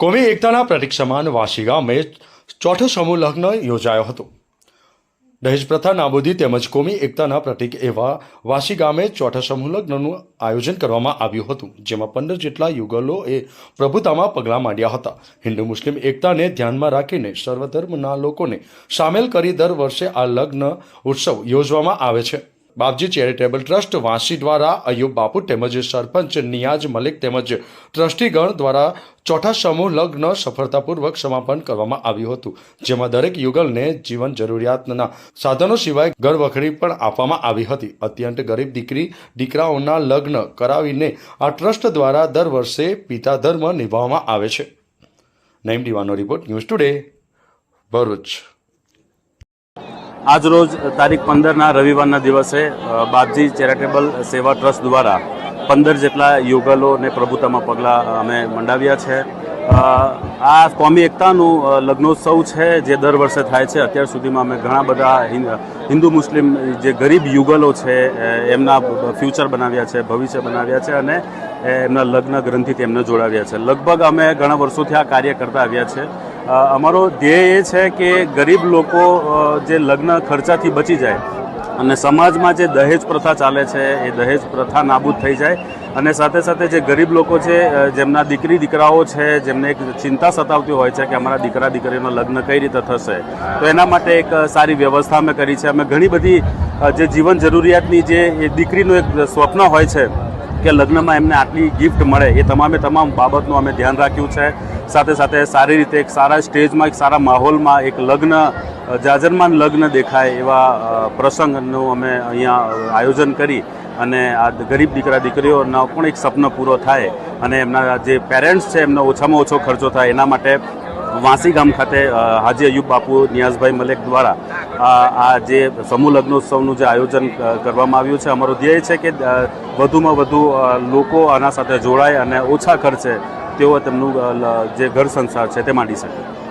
કોમી એકતાના પ્રતિક સમાન વાસી ગામે ચોથો સમૂહ લગ્ન યોજાયો હતો. દહેજ પ્રથા નાબૂદી તેમજ કોમી એકતાના પ્રતિક એવા વાસી ગામે ચોથા સમૂહ લગ્નનું આયોજન કરવામાં આવ્યું હતું, જેમાં પંદર જેટલા યુગલોએ પ્રભુતામાં પગલાં માંડ્યા હતા. હિન્દુ મુસ્લિમ એકતાને ધ્યાનમાં રાખીને સર્વધર્મના લોકોને સામેલ કરી દર વર્ષે આ લગ્ન ઉત્સવ યોજવામાં આવે છે. બાપજી ચેરિટેબલ ટ્રસ્ટ વાંસી દ્વારા અયુબ બાપુ તેમજ સરપંચ નિયાજ મલિક તેમજ ટ્રસ્ટીગણ દ્વારા ચોથા સમૂહ લગ્ન સફળતાપૂર્વક સમાપન કરવામાં આવ્યું હતું, જેમાં દરેક યુગલને જીવન જરૂરિયાતના સાધનો સિવાય ઘરવખરી પણ આપવામાં આવી હતી. અત્યંત ગરીબ દીકરી, દીકરાઓના લગ્ન કરાવીને આ ટ્રસ્ટ દ્વારા દર વર્ષે પિતા ધર્મ નિભાવવામાં આવે છે. નઈમ દીવાનો રિપોર્ટ ન્યૂઝ ટુડે, ભરૂચ. આજરોજ તારીખ પંદરના રવિવારના દિવસે બાપજી ચેરિટેબલ સેવા ટ્રસ્ટ દ્વારા પંદર જેટલા યુગલોને પ્રભુતામાં પગલાં અમે મંડાવ્યા છે. આ કોમી એકતાનું લગ્નોત્સવ છે જે દર વર્ષે થાય છે. અત્યાર સુધીમાં અમે ઘણા બધા હિન્દુ મુસ્લિમ જે ગરીબ યુગલો છે એમના ફ્યુચર બનાવ્યા છે, ભવિષ્ય બનાવ્યા છે અને એમના લગ્ન ગ્રંથિથી એમને જોડાવ્યા છે. લગભગ અમે ઘણા વર્ષોથી આ કાર્ય કરતા આવ્યા છે. અમારો ધ્યેય એ છે કે ગરીબ લોકો જે લગ્ન ખર્ચાથી બચી જાય અને સમાજમાં જે દહેજ પ્રથા ચાલે છે, એ દહેજ પ્રથા નાબૂદ થઈ જાય. અને સાથે સાથે જે ગરીબ લોકો છે જેમના દીકરી, દીકરાઓ છે, જેમને એક ચિંતા સતાવતી હોય છે કે અમારા દીકરા દીકરીનો લગ્ન કઈ રીતે થશે, તો એના માટે એક સારી વ્યવસ્થા અમે કરી છે. અમે ઘણી બધી જે જીવન જરૂરિયાતની જે દીકરીનું એક સ્વપ્ન હોય છે કે લગ્નમાં એમને આટલી ગિફ્ટ મળે, એ તમામે તમામ બાબતનું અમે ધ્યાન રાખ્યું છે. સાથે સાથે સારી રીતે એક સારા સ્ટેજમાં, એક સારા માહોલમાં એક લગ્ન, જાજરમાન લગ્ન દેખાય એવા પ્રસંગનું અમે અહીંયા આયોજન કરી અને આ ગરીબ દીકરા દીકરીઓનો પણ એક સપનો પૂરો થાય અને એમના જે પેરેન્ટ્સ છે એમનો ઓછામાં ઓછો ખર્ચો થાય. એના માટે વાંસી ગામ ખાતે હાજી અયુબ બાપુ નિયાઝભાઈ મલેક દ્વારા આ જે સમૂહ લગ્નોત્સવનું જે આયોજન કરવામાં આવ્યું છે, અમારો ધ્યેય છે કે વધુમાં વધુ લોકો આના સાથે જોડાય અને ઓછા ખર્ચે તેઓ તેમનું જે ઘર સંસાર છે તે માંડી શકે.